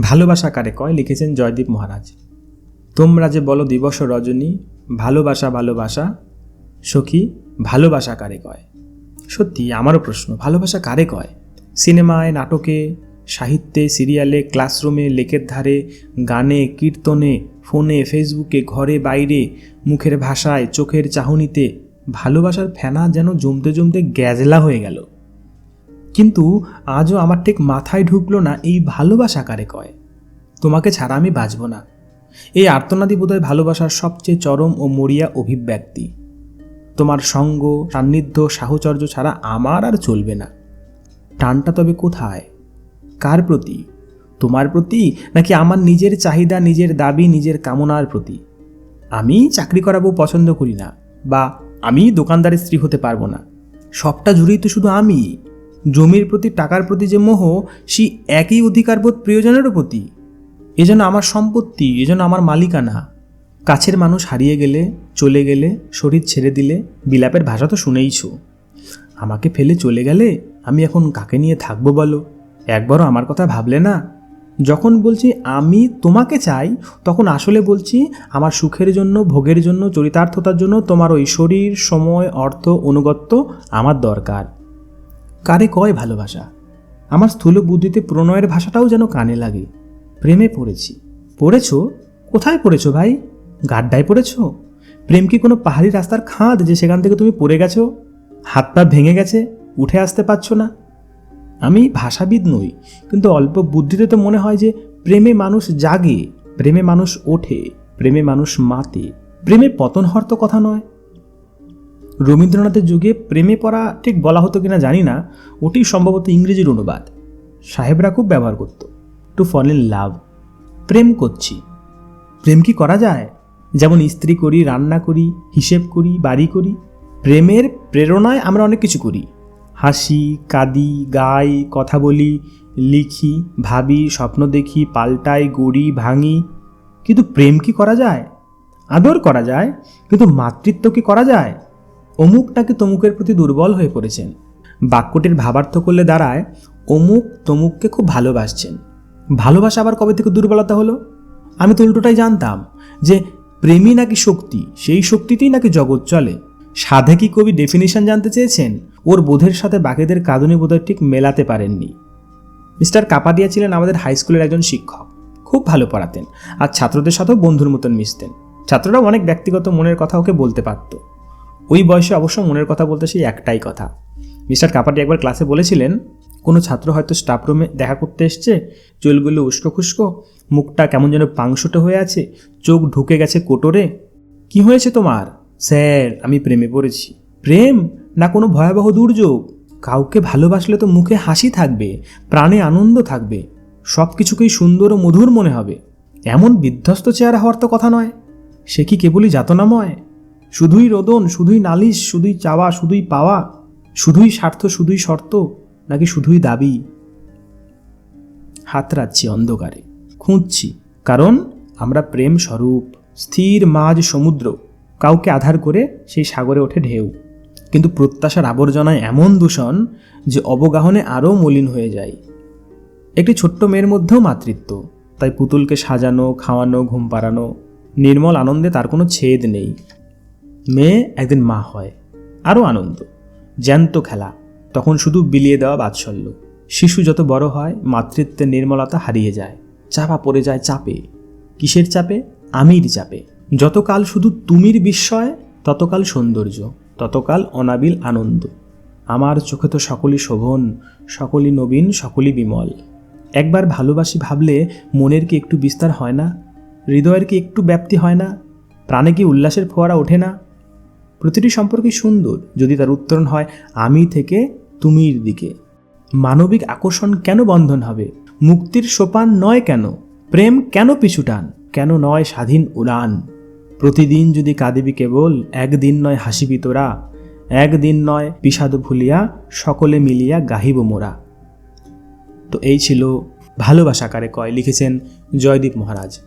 ভালোবাসা কারে কয়? লিখেছেন জয়দীপ মহারাজ। তোমরা যে বলো দিবস রজনী, ভালোবাসা ভালোবাসা, সখী, ভালোবাসা কারে কয়? সত্যি, আমারও প্রশ্ন, ভালোবাসা কারে কয়? সিনেমায়, নাটকে, সাহিত্যে, সিরিয়ালে, ক্লাসরুমে, লেকের ধারে, গানে, কীর্তনে, ফোনে, ফেসবুকে, ঘরে, বাইরে, মুখের ভাষায়, চোখের চাহনিতে, ভালোবাসার ফেনা যেন জমতে জমতে গ্যাজলা হয়ে গেল। কিন্তু আজও আমার ঠিক মাথায় ঢুকলো না এই ভালোবাসা কারে কয়। তোমাকে ছাড়া আমি বাঁচব না। এই আর্তনাদি বোধহয় ভালোবাসার সবচেয়ে চরম ও মরিয়া অভিব্যক্তি। তোমার সঙ্গ, সান্নিধ্য, সাহচর্য ছাড়া আমার আর চলবে না। টানটা তবে কোথায়? কার প্রতি? তোমার প্রতি নাকি আমার নিজের চাহিদা, নিজের দাবি, নিজের কামনার প্রতি? আমি চাকরি করাবো পছন্দ করি না বা আমি দোকানদারের স্ত্রী হতে পারব না। সবটা জুড়েই তো শুধু আমি জমির প্রতি, টাকার প্রতি যে মোহ, সেই একই অধিকারবোধ প্রিয়জনেরও প্রতি। এ যেন আমার সম্পত্তি, এ যেন আমার মালিকানা। কাছের মানুষ হারিয়ে গেলে, চলে গেলে, শরীর ছেড়ে দিলে, বিলাপের ভাষা তো শুনেইছ। আমাকে ফেলে চলে গেলে, আমি এখন কাকে নিয়ে থাকব বলো? একবারও আমার কথা ভাবলে না? যখন বলছি, আমি তোমাকে চাই তখন আসলে বলছি, আমার সুখের জন্য, ভোগের জন্য, চরিতার্থতার জন্য তোমার ওই শরীর, সময়, অর্থ, অনুগত্য আমার দরকার। কারে কয় ভালোবাসা? আমার স্থূল বুদ্ধিতে প্রণয়ের ভাষাটাও যেন কানে লাগে। প্রেমে পড়েছি। পড়েছো? কোথায় পড়েছো ভাই? গাড্ডায় পড়েছ? প্রেম কি কোনো পাহাড়ি রাস্তার খাঁদ যে সেখান থেকে তুমি পড়ে গেছো? হাত পা ভেঙে গেছে, উঠে আসতে পারছ না? আমি ভাষাবিদ নই, কিন্তু অল্প বুদ্ধিতে তো মনে হয় যে প্রেমে মানুষ জাগে, প্রেমে মানুষ ওঠে, প্রেমে মানুষ মাতে। প্রেমে পতন হওয়ার তো কথা নয়। রবীন্দ্রনাথের যুগে প্রেমে পড়া ঠিক বলা হতো কিনা জানি না ওটি সম্ভবত ইংরেজির অনুবাদ। সাহেবরা খুব ব্যবহার করত। টু ফল ইন লাভ প্রেম করছি। প্রেম কি করা যায়? যেমন স্ত্রী করি, রান্না করি, হিসেব করি, বাড়ি করি। প্রেমের প্রেরণায় আমরা অনেক কিছু করি। হাসি, কাঁদি, গাই, কথা বলি, লিখি, ভাবি, স্বপ্ন দেখি, পাল্টাই, গড়ি, ভাঙি। কিন্তু প্রেম কি করা যায়? আদর করা যায়? কিন্তু মাতৃত্ব কি করা যায়? অমুক নাকি তমুকের প্রতি দুর্বল হয়ে পড়েছেন। বাক্যটির ভাবার্থ করলে দাঁড়ায়, অমুক তমুককে খুব ভালোবাসছেন। ভালোবাসা আবার কবে থেকে দুর্বলতা হলো? আমি তো উল্টোটাই জানতাম যে প্রেমী নাকি শক্তি, সেই শক্তিতেই নাকি জগৎ চলে। সাধে কি কবি ডেফিনিশন জানতে চেয়েছেন? ওর বোধের সাথে বাকিদের কাঁদুনি বোধহয় ঠিক মেলাতে পারেননি। মিস্টার কাপাডিয়া ছিলেন আমাদের হাই স্কুলের একজন শিক্ষক। খুব ভালো পড়াতেন। আর ছাত্রদের সাথেও বন্ধুর মতন মিশতেন। ছাত্ররাও অনেক ব্যক্তিগত মনের কথা ওকে বলতে পারত। ওই বয়সে অবশ্য মনের কথা বলতে সেই একটাই কথা। মিস্টার কাপাটি একবার ক্লাসে বলেছিলেন, কোনো ছাত্র হয়তো স্টাফ রুমে দেখা করতে এসছে চুলগুলো উস্কো খুস্কো, মুখটা কেমন যেন পাংশুটে হয়ে আছে, চোখ ঢুকে গেছে কোটরে। কি হয়েছে তোমার? স্যার, আমি প্রেমে পড়েছি। প্রেম না কোনো ভয়াবহ দুর্যোগ? কাউকে ভালোবাসলে তো মুখে হাসি থাকবে, প্রাণে আনন্দ থাকবে সব কিছুকেই সুন্দর ও মধুর মনে হবে। এমন বিধ্বস্ত চেহারা হওয়ার তো কথা নয়। সে কি কেবলই যাতনাময়? শুধুই রোদন, শুধুই নালিশ, শুধুই চাওয়া, শুধুই পাওয়া, শুধুই স্বার্থ, শুধুই শর্ত, নাকি শুধুই দাবি? হাত হাতড়াচ্ছি অন্ধকারে, খুঁজছি, কারণ আমরা প্রেম স্বরূপ, স্থির মাঝ সমুদ্র, কাউকে আধার করে সেই সাগরে ওঠে ঢেউ। কিন্তু প্রত্যাশার আবর্জনায় এমন দূষণ যে অবগাহনে আরও মলিন হয়ে যায়। একটি ছোট্ট মেয়ের মধ্যেও মাতৃত্ব, তাই পুতুলকে সাজানো, খাওয়ানো, ঘুম পাড়ানো, নির্মল আনন্দে তার কোনো ছেদ নেই। মেয়ে একদিন মা হয়, আরও আনন্দ। জ্যান্ত খেলা, তখন শুধু বিলিয়ে দেওয়া বাৎসল্য। শিশু যত বড় হয়, মাতৃত্বের নির্মলতা হারিয়ে যায়, চাপা পড়ে যায় চাপে। কিসের চাপে? আমির চাপে। যতকাল শুধু তুমির বিস্ময়, ততকাল সৌন্দর্য, ততকাল অনাবিল আনন্দ। আমার চোখে তো সকলই শোভন, সকলই নবীন, সকলই বিমল। একবার ভালোবাসি ভাবলে মনের কি একটু বিস্তার হয় না? হৃদয়ের কি একটু ব্যাপ্তি হয় না? প্রাণে কি উল্লাসের ফোয়ারা ওঠে না? প্রতিটি সম্পর্কই সুন্দর। যদি তার উত্তরণ হয়, আমি থেকে তুমির দিকে। মানবিক আকর্ষণ কেন বন্ধন হবে? মুক্তির সোপান নয় কেন? প্রেম কেন পিছুটান কেন নয় স্বাধীন উড়ান? প্রতিদিন যদি কাঁদিবি কেবল, একদিন নয় হাসিবি তোরা। একদিন নয় বিষাদ ভুলিয়া, সকলে মিলিয়া গাহিব মোরা। তো এই ছিল ভালোবাসা কারে কয়, লিখেছেন জয়দীপ মহারাজ।